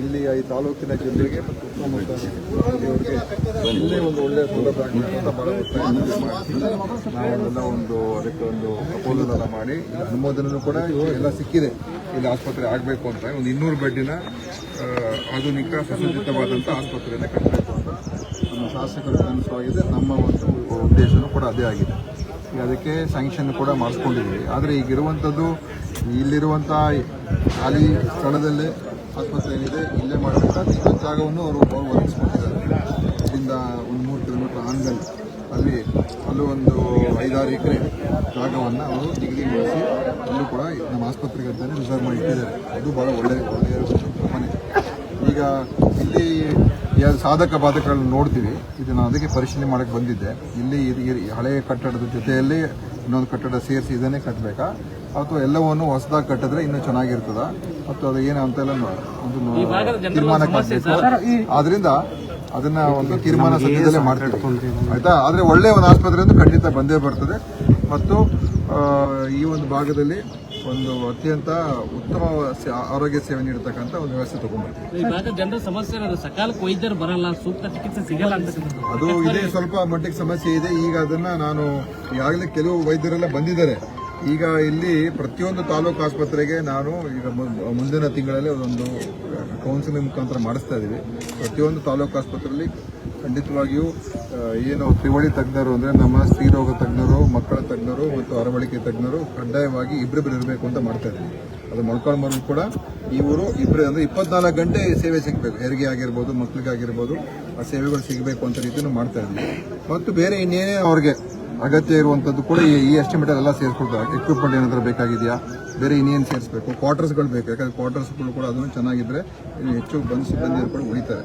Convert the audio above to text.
ಇಲ್ಲಿಯ ಈ ತಾಲೂಕಿನ ಜನರಿಗೆ ಮತ್ತು ಇಲ್ಲೇ ಒಂದು ಒಳ್ಳೆಯ ಸೌಲಭ್ಯ ಒಂದು, ಅದಕ್ಕೆ ಒಂದು ಪ್ರಪೋಸಲ್ ಮಾಡಿ ಅನುಮೋದನೂ ಕೂಡ ಎಲ್ಲ ಸಿಕ್ಕಿದೆ. ಇಲ್ಲಿ ಆಸ್ಪತ್ರೆ ಆಗಬೇಕು ಅಂತ, ಒಂದು ಇನ್ನೂರು ಬೆಡ್ಡಿನ ಆಧುನಿಕ ಸುಸಜ್ಜಿತವಾದಂಥ ಆಸ್ಪತ್ರೆಯನ್ನು ಕಟ್ಟಬೇಕು ಅಂತ ನಮ್ಮ ಶಾಸಕರ ಕನಸಾಗಿದೆ ನಮ್ಮ ಒಂದು ಉದ್ದೇಶನೂ ಕೂಡ ಅದೇ ಆಗಿದೆ. ಅದಕ್ಕೆ ಸ್ಯಾಂಕ್ಷನ್ ಕೂಡ ಮಾಡಿಸ್ಕೊಂಡಿದ್ದೀವಿ. ಆದರೆ ಈಗಿರುವಂಥದ್ದು ಇಲ್ಲಿರುವಂಥ ಖಾಲಿ ಸ್ಥಳದಲ್ಲೇ ಆಸ್ಪತ್ರೆ ಏನಿದೆ ಇಲ್ಲೇ ಮಾಡಬೇಕಾದ ಜಾಗವನ್ನು ಅವರು ಒದಗಿಸ್ಕೊಟ್ಟಿದ್ದಾರೆ. ಇಲ್ಲಿಂದ ಒಂದು ಮೂರು ಕಿಲೋಮೀಟರ್ ಆನ್ಗಲ್ ಅಲ್ಲಿ ಅಲ್ಲೂ ಒಂದು ಐದಾರು ಎಕರೆ ಜಾಗವನ್ನು ಅವರು ನಿಗದಿ ಮಾಡಿಸಿ ಅಲ್ಲೂ ಕೂಡ ನಮ್ಮ ಆಸ್ಪತ್ರೆಗೆ ಅಂತಲೇ ರಿಸರ್ವ್ ಮಾಡಿ ಇಟ್ಟಿದ್ದಾರೆ ಅದು ಭಾಳ ಒಳ್ಳೆಯ ಒಳ್ಳೆಯ ಮನೆ ಈಗ ಇಲ್ಲಿ ಯಾವ ಸಾಧಕ ಬಾಧಕಗಳನ್ನ ನೋಡ್ತೀವಿ. ಇದು ನಾನು ಅದಕ್ಕೆ ಪರಿಶೀಲನೆ ಮಾಡೋಕ್ಕೆ ಬಂದಿದ್ದೆ. ಇಲ್ಲಿ ಇದು- ಹಳೆಯ ಕಟ್ಟಡದ ಜೊತೆಯಲ್ಲಿ ಇನ್ನೊಂದು ಕಟ್ಟಡ ಸೇರಿಸಿ ಇದನ್ನೇ ಕಟ್ಟಬೇಕಾ ಅಥವಾ ಎಲ್ಲವನ್ನು ಹೊಸದಾಗಿ ಕಟ್ಟಿದ್ರೆ ಇನ್ನೂ ಚೆನ್ನಾಗಿರ್ತದ? ಮತ್ತು ಅದು ಏನು ಅಂತೆಲ್ಲ ನೋ- ಒಂದು ತೀರ್ಮಾನಕ್ಕೆ ಆಗಬೇಕು. ಆದ್ರಿಂದ ಅದನ್ನ ಒಂದು ತೀರ್ಮಾನ ಸದ್ಯದಲ್ಲೇ ಮಾಡ್ತೀವಿ. ಆಯ್ತಾ? ಆದ್ರೆ ಒಳ್ಳೆ ಒಂದು ಆಸ್ಪತ್ರೆ ಅಂತ ಖಂಡಿತ ಬಂದೇ ಬರ್ತದೆ. ಮತ್ತು ಈ ಒಂದು ಭಾಗದಲ್ಲಿ ಒಂದು ಅತ್ಯಂತ ಉತ್ತಮ ಆರೋಗ್ಯ ಸೇವೆ ನೀಡತಕ್ಕಂಥ ಒಂದು ವ್ಯವಸ್ಥೆ ತಗೊಂಡ್ಬರ್ತೀವಿ ಜನರ ಸಮಸ್ಯೆ ಸಕಾಲಕ್ಕೆ ವೈದ್ಯರು ಬರಲ್ಲ ಸೂಕ್ತ ಚಿಕಿತ್ಸೆ ಸಿಗಲ್ಲ ಅದು ಇದೇ ಸ್ವಲ್ಪ ಮಟ್ಟಿಗೆ ಸಮಸ್ಯೆ ಇದೆ. ಈಗ ಅದನ್ನ ನಾನು ಈಗಾಗಲೇ ಕೆಲವು ವೈದ್ಯರೆಲ್ಲ ಬಂದಿದ್ದಾರೆ. ಈಗ ಇಲ್ಲಿ ಪ್ರತಿಯೊಂದು ತಾಲೂಕು ಆಸ್ಪತ್ರೆಗೆ ನಾನು ಈಗ ಮುಂದಿನ ತಿಂಗಳಲ್ಲಿ ಅದೊಂದು ಕೌನ್ಸಿಲಿಂಗ್ ಮುಖಾಂತರ ಮಾಡಿಸ್ತಾ ಇದ್ದೀವಿ ಪ್ರತಿಯೊಂದು ತಾಲೂಕು ಆಸ್ಪತ್ರೆಯಲ್ಲಿ ಖಂಡಿತವಾಗಿಯೂ ಏನು ತ್ರಿವಳಿ ತಜ್ಞರು ಅಂದರೆ ನಮ್ಮ ಸ್ತ್ರೀರೋಗ ತಜ್ಞರು, ಮಕ್ಕಳ ತಜ್ಞರು ಮತ್ತು ಅರವಳಿಕೆ ತಜ್ಞರು ಕಡ್ಡಾಯವಾಗಿ ಇಬ್ಬರಿಬ್ಬರು ಇರಬೇಕು ಅಂತ ಮಾಡ್ತಾ ಇದ್ದೀವಿ ಅದು ಮೊಳ್ಕಾಲ್ಮರು ಕೂಡ ಇವರು ಇಬ್ಬರು ಅಂದರೆ ಇಪ್ಪತ್ನಾಲ್ಕು ಗಂಟೆ ಸೇವೆ ಸಿಗಬೇಕು. ಹೆರಿಗೆ ಆಗಿರ್ಬೋದು ಮಕ್ಕಳಿಗಾಗಿರ್ಬೋದು ಆ ಸೇವೆಗಳು ಸಿಗಬೇಕು ಅಂತ ರೀತಿಯೂ ಮಾಡ್ತಾ ಇದ್ದೀವಿ ಮತ್ತು ಬೇರೆ ಇನ್ನೇನೇ ಅವ್ರಿಗೆ ಅಗತ್ಯ ಇರುವಂಥದ್ದು ಕೂಡ ಈ- ಎಸ್ಟಿಮೇಟರ್ ಎಲ್ಲ ಸೇರಿಸ್ಕೊಡ್ತಾರೆ. ಎಕ್ವಿಪ್ಮೆಂಟ್ ಏನಾದರೂ ಬೇಕಾಗಿದೆಯಾ? ಬೇರೆ ಇನ್ನೇನು ಸೇರಿಸಬೇಕು? ಕ್ವಾರ್ಟರ್ಸ್ಗಳು ಬೇಕು. ಯಾಕಂದರೆ ಕ್ವಾರ್ಟರ್ಸ್ಗಳು ಕೂಡ ಅದನ್ನು ಚೆನ್ನಾಗಿದ್ದರೆ ಹೆಚ್ಚು ಬಂದು ಸಿಬ್ಬಂದಿರು ಕೂಡ ಉಳಿತಾರೆ.